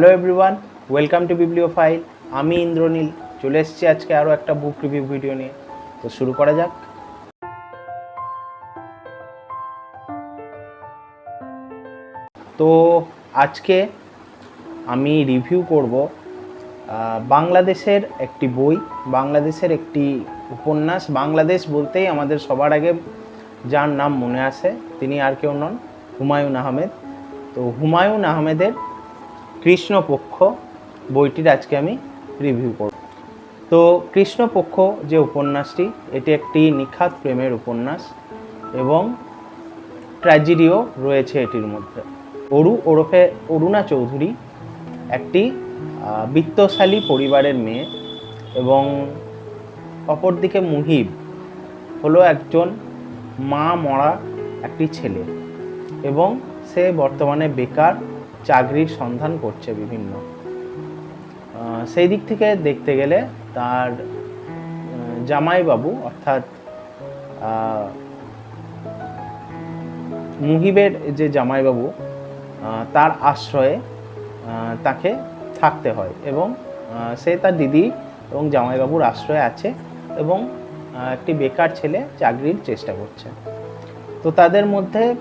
Hello everyone welcome to bibliophile আমি ইন্দ্রনীল, চলে এসেছি আজকে আরও একটা বুক রিভিউ ভিডিও নিয়ে। তো শুরু করা যাক। তো আজকে আমি রিভিউ করব বাংলাদেশের একটি বই, বাংলাদেশের একটি উপন্যাস। বাংলাদেশ বলতেই আমাদের সবার আগে যার নাম মনে আসে, তিনি আর কেউ নন, হুমায়ুন আহমেদ। তো হুমায়ুন আহমেদের কৃষ্ণপক্ষ বইটির আজকে আমি রিভিউ করব। তো কৃষ্ণপক্ষ যে উপন্যাসটি, এটি একটি নিখাত প্রেমের উপন্যাস এবং ট্র্যাজেডিও রয়েছে এটির মধ্যে। অরু ওরফে অরুণা চৌধুরী একটি বিত্তশালী পরিবারের মেয়ে এবং অপরদিকে মুহিব হলো একজন মা মরা একটি ছেলে এবং সে বর্তমানে বেকার চাকরির সন্ধান করছে বিভিন্ন। সেই দিক থেকে দেখতে গেলে তার জামাইবাবু অর্থাৎ মুহিবের যে জামাইবাবু তার আশ্রয়ে তাকে থাকতে হয় এবং সে তার দিদি এবং জামাইবাবুর আশ্রয়ে আছে এবং একটি বেকার ছেলে চাকরির চেষ্টা করছে। তো তাদের মধ্যে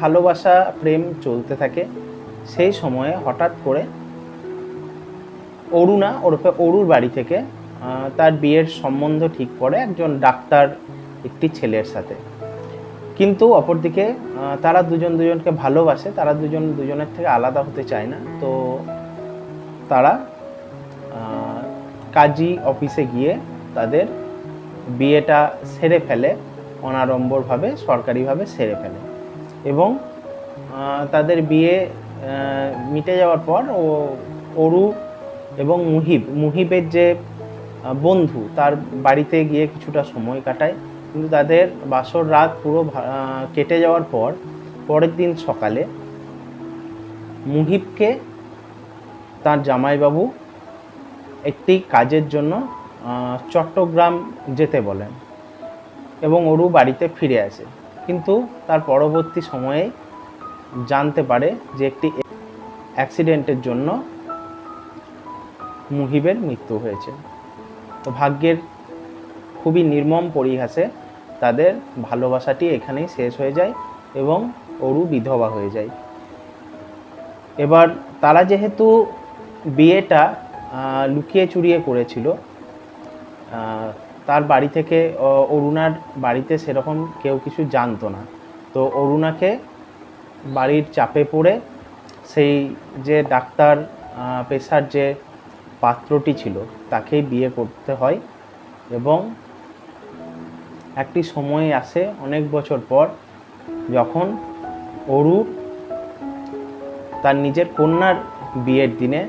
ভালোবাসা, প্রেম চলতে থাকে। সেই সময়ে হঠাৎ করে অরুণা ওরফে অরুর বাড়ি থেকে তার বিয়ের সম্বন্ধ ঠিক করে একজন ডাক্তার, একটি ছেলের সাথে। কিন্তু অপরদিকে তারা দুজন দুজনকে ভালোবাসে, তারা দুজন দুজনের থেকে আলাদা হতে চায় না। তো তারা কাজী অফিসে গিয়ে তাদের বিয়েটা সেরে ফেলে, অনাড়ম্বরভাবে, সরকারিভাবে সেরে ফেলে। এবং তাদের বিয়ে মিটে যাওয়ার পর ও অরু এবং মুহিব, মুহিবের যে বন্ধু তার বাড়িতে গিয়ে কিছুটা সময় কাটায়। কিন্তু তাদের বাসর রাত পুরো কেটে যাওয়ার পর, পরের দিন সকালে মুহিবকে তার জামাইবাবু একটি কাজের জন্য চট্টগ্রাম যেতে বলেন এবং অরু বাড়িতে ফিরে আসে। কিন্তু তার পরবর্তী সময়ে জানতে পারে যে একটি অ্যাক্সিডেন্টের জন্য মুহিবের মৃত্যু হয়েছে। তো ভাগ্যের খুবই নির্মম পরিহাসে তাদের ভালোবাসাটি এখানেই শেষ হয়ে যায় এবং অরু বিধবা হয়ে যায়। এবার তারা যেহেতু বিয়েটা লুকিয়ে চুরিয়ে করেছিল তার বাড়ি থেকে অরুণার বাড়িতে সেরকম কেউ কিছু জানতো না। তো অরুণাকে বাড়ির চাপে পড়ে সেই যে ডাক্তার পেশার যে পাত্রটি ছিল তাকেই বিয়ে করতে হয় এবং একটি সময় আসে অনেক বছর পর যখন অরু তার নিজের কন্যার বিয়ের দিনে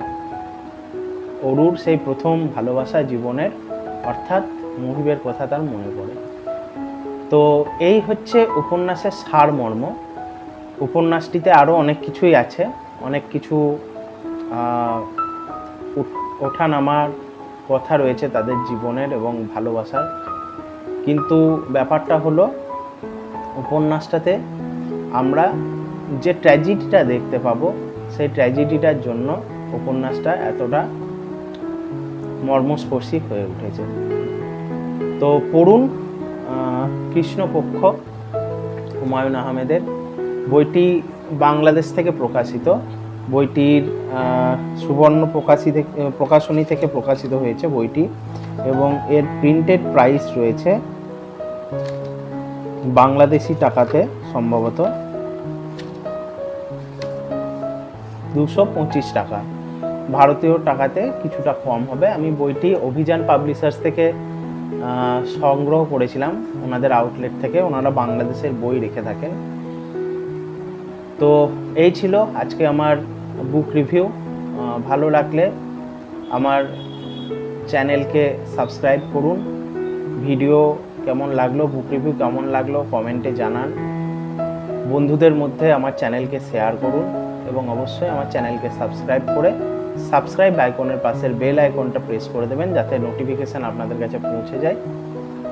অরুর সেই প্রথম ভালোবাসা জীবনের অর্থাৎ মুহিবের কথা তার মনে পড়ে। তো এই হচ্ছে উপন্যাসের সারমর্ম। উপন্যাসটিতে আরও অনেক কিছুই আছে। অনেক কিছু আহ, উঠ- ওঠানামার কথা রয়েছে তাদের জীবনের এবং ভালোবাসার। কিন্তু ব্যাপারটা হলো উপন্যাসটাতে আমরা যে ট্র্যাজেডিটা দেখতে পাবো সেই ট্র্যাজেডিটার জন্য উপন্যাসটা এতটা মর্মস্পর্শী হয়ে উঠেছে। তো পড়ুন কৃষ্ণপক্ষ হুমায়ুন আহমেদের বইটি বাংলাদেশ থেকে প্রকাশিত। বইটির সুবর্ণ প্রকাশী থেকে, প্রকাশনী থেকে প্রকাশিত হয়েছে বইটি এবং এর প্রিন্টেড প্রাইস রয়েছে বাংলাদেশি টাকাতে সম্ভবত দুশো পঁচিশ টাকা। ভারতীয় টাকাতে কিছুটা কম হবে। আমি বইটি অভিযান পাবলিশার্স থেকে সংগ্রহ করেছিলাম। ওনাদের আউটলেট থেকে। ওনারা বাংলাদেশের বই রেখে থাকেন। তো এই ছিল আজকে আমার বুক রিভিউ ভালো লাগলে আমার চ্যানেলকে সাবস্ক্রাইব করুন। ভিডিও কেমন লাগল বুক রিভিউ কেমন লাগল কমেন্টে জানান। বন্ধুদের মধ্যে আমার চ্যানেলকে শেয়ার করুন এবং অবশ্যই আমার চ্যানেলকে সাবস্ক্রাইব করে সাবস্ক্রাইব আইকনের পাশের বেল আইকনটা প্রেস করে দেবেন যাতে নোটিফিকেশান আপনাদের কাছে পৌঁছে যায়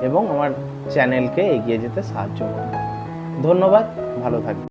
এবং আমার চ্যানেলকে এগিয়ে যেতে সাহায্য করবে। ধন্যবাদ, ভালো থাকবেন।